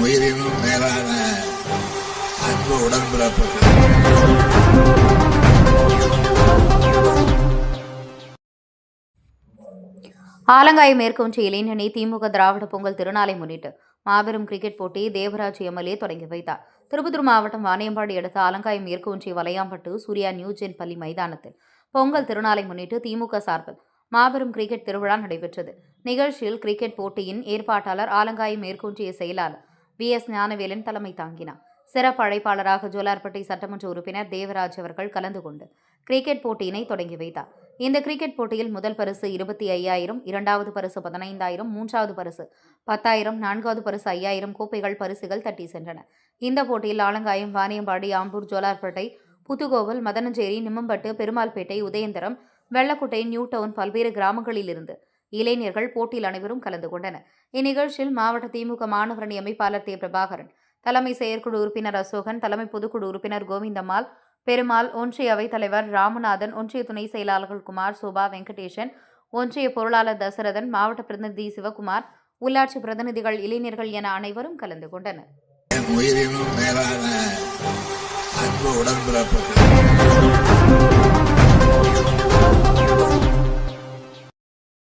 உயிரினும் மேலான அன்பு உடன்பிறப்புகள். ஆலங்காயம் மேற்கொன்ற இளைஞனை திமுக திராவிட பொங்கல் திருநாளை முன்னிட்டு மாபெரும் கிரிக்கெட் போட்டி தேவராஜ் எம்எல்ஏ தொடங்கி வைத்தார். திருப்பத்தூர் மாவட்டம் வாணியம்பாடி அடுத்த ஆலங்காயம் மேற்கொன்றிய வலையாம்பட்டு சூர்யா நியூஜென் பள்ளி மைதானத்தில் பொங்கல் திருநாளை முன்னிட்டு திமுக சார்பில் மாபெரும் கிரிக்கெட் திருவிழா நடைபெற்றது. நிகழ்ச்சியில் கிரிக்கெட் போட்டியின் ஏற்பாட்டாளர் ஆலங்காயம் மேற்கொன்றிய செயலாளர் வி எஸ் ஞானவேலன் தலைமை தாங்கினார். சிறப்பு அழைப்பாளராக ஜோலார்பட்டி சட்டமன்ற உறுப்பினர் தேவராஜ் அவர்கள் கலந்து கொண்டு கிரிக்கெட் போட்டியினை தொடங்கி வைத்தார். இந்த கிரிக்கெட் போட்டியில் முதல் பரிசு இருபத்தி ஐயாயிரம் இரண்டாவது பரிசு பதினைந்தாயிரம் மூன்றாவது பரிசு பத்தாயிரம் நான்காவது பரிசு ஐயாயிரம் கோப்பைகள் பரிசுகள் தட்டி சென்றன. இந்த போட்டியில் ஆலங்காயம் வாணியம்பாடி ஆம்பூர் ஜோலார்பேட்டை புத்துகோவல் மதனஞ்சேரி நிம்மம்பட்டு பெருமாள்பேட்டை உதயந்திரம் வெள்ளக்குட்டை நியூ டவுன் பல்வேறு கிராமங்களிலிருந்து இளைஞர்கள் போட்டியில் அனைவரும் கலந்து கொண்டனர். இந்நிகழ்ச்சியில் மாவட்ட திமுக மாணவரணி அமைப்பாளர் தே. பிரபாகரன் தலைமை செயற்குழு உறுப்பினர் அசோகன் தலைமை பொதுக்குழு உறுப்பினர் கோவிந்தம்மாள் பெருமாள் ஒன்றிய அவைத் தலைவர் ராமநாதன் ஒன்றிய துணை செயலாளர்கள் குமார் சோபா வெங்கடேசன் ஒன்றிய பொருளாளர் தசரதன் மாவட்ட பிரதிநிதி சிவகுமார் உள்ளாட்சி பிரதிநிதிகள் இளைஞர்கள் என அனைவரும் கலந்து கொண்டனர்.